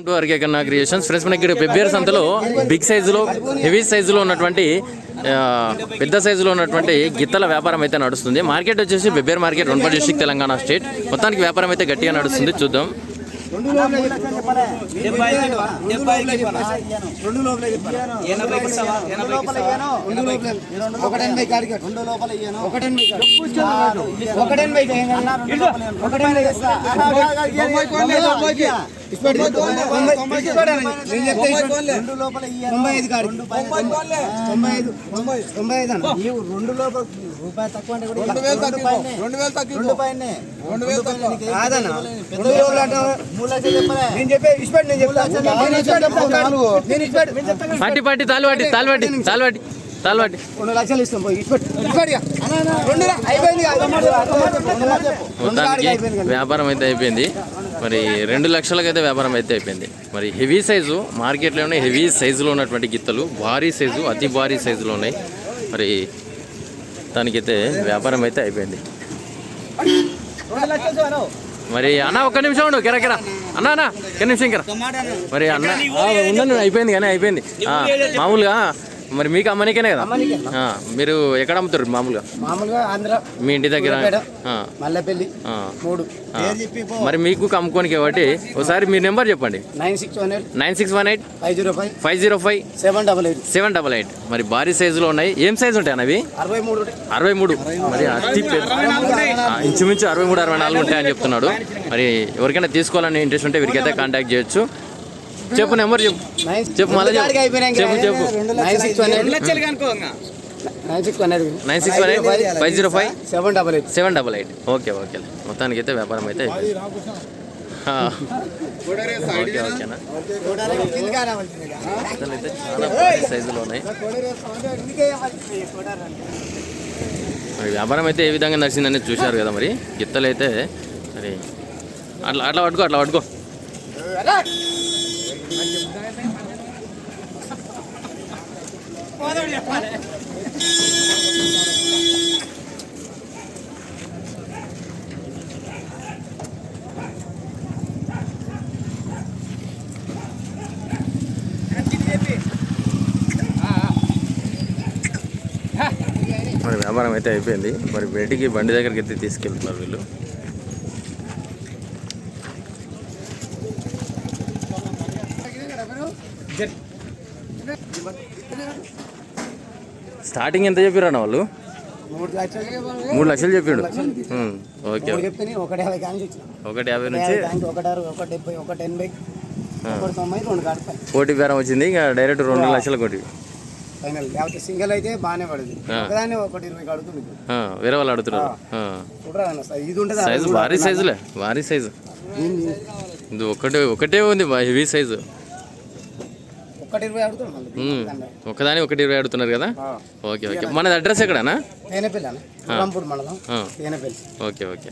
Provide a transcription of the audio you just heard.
To RK Kanna creations friends మనకి ఇక్కడ పెబ్బేరు సంతలో బిగ్ సైజులో హెవీ సైజులో ఉన్నటువంటి ఆ, పెద్ద సైజులో ఉన్నటువంటి గిత్తల వ్యాపారం అయితే నడుస్తుంది. మార్కెట్ వచ్చేసి బెబ్బేరు మార్కెట్ రొంపల్ డిస్ట్రిక్ట్ తెలంగాణ స్టేట్ మొత్తానికి వ్యాపారం అయితే గట్టిగా నడుస్తుంది. చూద్దాం. ఒకటెనభై కాడికి రెండు లోపల ఒకటెనభై ఒకటెనభై ఒకటెనభై రెండు లోపల తొంభై ఐదు కాడికి తొంభై ఐదు తొంభై ఐదు. అన్న. నీవు రెండు లోపల రూపాయి తక్కువ అంటే కూడా రెండు వేలు తక్కువ రెండు వేలు తక్కువ రెండు పైన రెండు వేలు తక్కువ కాదన్న. రెండు లోపల అంటే మూడు లక్షలు చెప్పలే. నేను చెప్పే నేను నేను నేను ఇస్తాం పోయి పెట్టు. పెట్టు ఇక. రెండు అయిపోయింది. వ్యాపారం అయితే అయిపోయింది. మరి రెండు లక్షలకైతే వ్యాపారం అయితే అయిపోయింది. మరి హెవీ సైజు మార్కెట్లోనే హెవీ సైజులో ఉన్నటువంటి గిత్తలు. భారీ సైజు అతి భారీ సైజులో ఉన్నాయి. మరి దానికైతే వ్యాపారం అయితే అయిపోయింది. మరి అన్న ఒక్క నిమిషం ఉండు కిరా కిరా. అన్న అన్న ఒక్క నిమిషం కిరా. మరి అన్న ఆ, ఉండండి అయిపోయింది కానీ అయిపోయింది. మామూలుగా మరి మీకు అమ్మనికేనే కదా? ఆ, మీరు ఎక్కడ అమ్ముతారు మామూలుగా? మామూలుగా ఆంధ్ర మీ ఇంటి దగ్గర? ఆ, మల్లెపల్లి ఆ. మూడు. మరి మీకు కమ్ముకోనికి కాబట్టి ఒకసారి మీ నెంబర్ చెప్పండి. Nine six one eight. Nine six one eight. Five zero five. Five zero five. Seven double eight. Seven double eight. మరి భారీ సైజులో ఉన్నాయి. ఏం సైజు ఉంటాయి అన్నవి అరవై మూడు అరవై మూడు. మరి అతి పెద్ద ఆ, ఇంచుమించు అరవై మూడు అరవై నాలుగు ఉంటాయని చెప్తున్నాడు. మరి ఎవరికైనా తీసుకోవాలని ఇంట్రెస్ట్ ఉంటే వీరికైతే కాంటాక్ట్ చేయొచ్చు. చెప్పు నెంబర్ చెప్పు. నైన్ చెప్పు మళ్ళీ చెప్పు. చెప్పు చెప్పు. Nine six one eight nine six one eight five zero five seven double eight seven double eight okay okay మొత్తానికి అయితే వ్యాపారం అయితే. ఓకే ఓకేనా మొత్తాలు అయితే చాలా భారీ సైజులో ఉన్నాయి మరి వ్యాపారం అయితే ఏ విధంగా నడిచిందని చూశారు కదా మరి. గిత్తలు అయితే మరి అట్లా అట్లా పట్టుకో అట్లా పట్టుకో. మరి వ్యాపారం అయితే అయిపోయింది. మరి బయటికి బండి దగ్గరికి అయితే తీసుకెళ్తున్నారు వీళ్ళు. స్టార్టింగ్ ఎంత చెప్పారన్న వాళ్ళు? మూడు లక్షలు. చెప్పిండు ఓకే చెప్తే ఒకటి యాభై ఒకటి యాభై నుంచి? ఒకటి ఒకటి డెబ్బై ఎనభై. కాడుతాయి కోటి బేరం వచ్చింది ఇంకా డైరెక్ట్ రెండు లక్షల కోటి. ఫైనల్ లేకపోతే సింగిల్ అయితే బాగానే పడుతుంది ఆ. ఒకదాన్ని ఒకటి ఇరవై ఆ, వేరే వాళ్ళు అడుగుతున్నారు. చూడరా సైజ్ ఇది ఉంటుంది? సైజు భారీ సైజులే భారీ సైజు ఇది ఒకటే ఒకటే ఉంది హెవీ సైజు ఇరవై ఉమ్, ఒకదాని ఒకటి ఇరవై అడుగుతున్నారు కదా. Okay okay. మనది అడ్రస్ ఎక్కడనా? తేనెపల్లి అన్న. రంపూడి మండలం. ఆ, తేనెపల్లి. Okay okay.